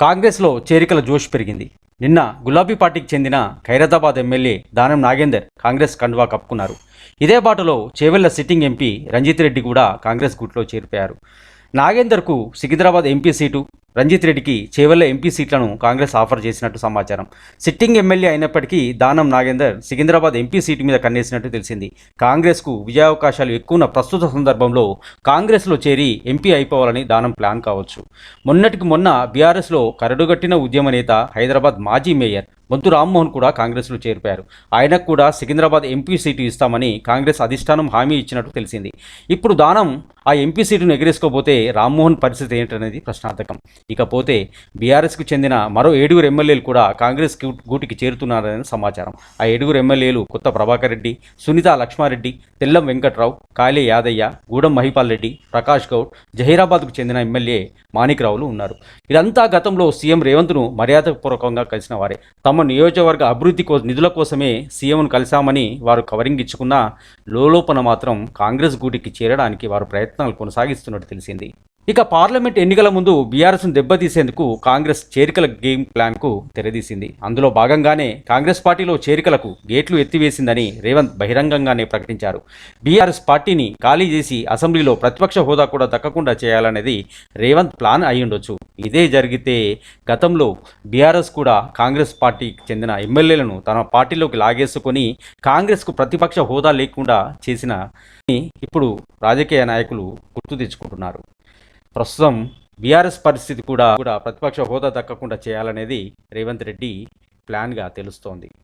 కాంగ్రెస్లో చేరికల జోష్ పెరిగింది. నిన్న గులాబీ పార్టీకి చెందిన ఖైరతాబాద్ ఎమ్మెల్యే దానం నాగేందర్ కాంగ్రెస్ కండువా కప్పుకున్నారు. ఇదే బాటలో చేవెళ్ళ సిట్టింగ్ ఎంపీ రంజిత్ రెడ్డి కూడా కాంగ్రెస్ గుట్లో చేరిపోయారు. నాగేందర్కు సికింద్రాబాద్ ఎంపీ సీటు రంజిత్ రెడ్డికి చేవల్ల ఎంపీ సీట్లను కాంగ్రెస్ ఆఫర్ చేసినట్టు సమాచారం. సిట్టింగ్ ఎమ్మెల్యే అయినప్పటికీ దానం నాగేందర్ సికింద్రాబాద్ ఎంపీ సీటు మీద కన్నేసినట్టు తెలిసింది. కాంగ్రెస్కు విజయావకాశాలు ఎక్కువ ఉన్న ప్రస్తుత సందర్భంలో కాంగ్రెస్లో చేరి ఎంపీ అయిపోవాలని దానం ప్లాన్ కావచ్చు. మొన్నటికి మొన్న బీఆర్ఎస్లో కరడుగట్టిన ఉద్యమ నేత హైదరాబాద్ మాజీ మేయర్ బొంతు రామ్మోహన్ కూడా కాంగ్రెస్లో చేరిపోయారు. ఆయనకు కూడా సికింద్రాబాద్ ఎంపీ సీటు ఇస్తామని కాంగ్రెస్ అధిష్టానం హామీ ఇచ్చినట్టు తెలిసింది. ఇప్పుడు దానం ఆ ఎంపీ సీటును ఎగరేసుకోబోతే రామ్మోహన్ పరిస్థితి ఏంటనేది ప్రశ్నార్థకం. ఇకపోతే బీఆర్ఎస్కు చెందిన మరో ఏడుగురు ఎమ్మెల్యేలు కూడా కాంగ్రెస్ గూటికి చేరుతున్నారని సమాచారం. ఆ ఏడుగురు ఎమ్మెల్యేలు కొత్త ప్రభాకర్ రెడ్డి సునీత లక్ష్మారెడ్డి తెల్లం వెంకట్రావు కాళే యాదయ్య గూడెం మహిపాల్ రెడ్డి ప్రకాష్ గౌడ్ జహీరాబాద్కు చెందిన ఎమ్మెల్యే మాణిక్రావులు ఉన్నారు. ఇదంతా గతంలో సీఎం రేవంత్ను మర్యాదపూర్వకంగా కలిసిన వారే. తమ నియోజకవర్గ అభివృద్ధి కో నిధుల కోసమే సీఎంను కలిశామని వారు కవరింగ్ ఇచ్చుకున్నా లోలోపన మాత్రం కాంగ్రెస్ గూటికి చేరడానికి వారు ప్రయత్నాలు కొనసాగిస్తున్నట్టు తెలిసింది. ఇక పార్లమెంట్ ఎన్నికల ముందు బీఆర్ఎస్ను దెబ్బతీసేందుకు కాంగ్రెస్ చేరికల గేమ్ ప్లాన్కు తెరదీసింది. అందులో భాగంగానే కాంగ్రెస్ పార్టీలో చేరికలకు గేట్లు ఎత్తివేసిందని రేవంత్ బహిరంగంగానే ప్రకటించారు. బీఆర్ఎస్ పార్టీని ఖాళీ చేసి అసెంబ్లీలో ప్రతిపక్ష హోదా కూడా దక్కకుండా చేయాలనేది రేవంత్ ప్లాన్ అయి ఉండొచ్చు ఇదే జరిగితే గతంలో బీఆర్ఎస్ కూడా కాంగ్రెస్ పార్టీకి చెందిన ఎమ్మెల్యేలను తన పార్టీలోకి లాగేసుకొని కాంగ్రెస్కు ప్రతిపక్ష హోదా లేకుండా చేసిన ఇప్పుడు రాజకీయ నాయకులు గుర్తు తెచ్చుకుంటున్నారు. ప్రస్తుతం బీఆర్ఎస్ పరిస్థితి కూడా కూడా ప్రతిపక్ష హోదా దక్కకుండా చేయాలనేది రేవంత్ రెడ్డి ప్లాన్గా తెలుస్తోంది.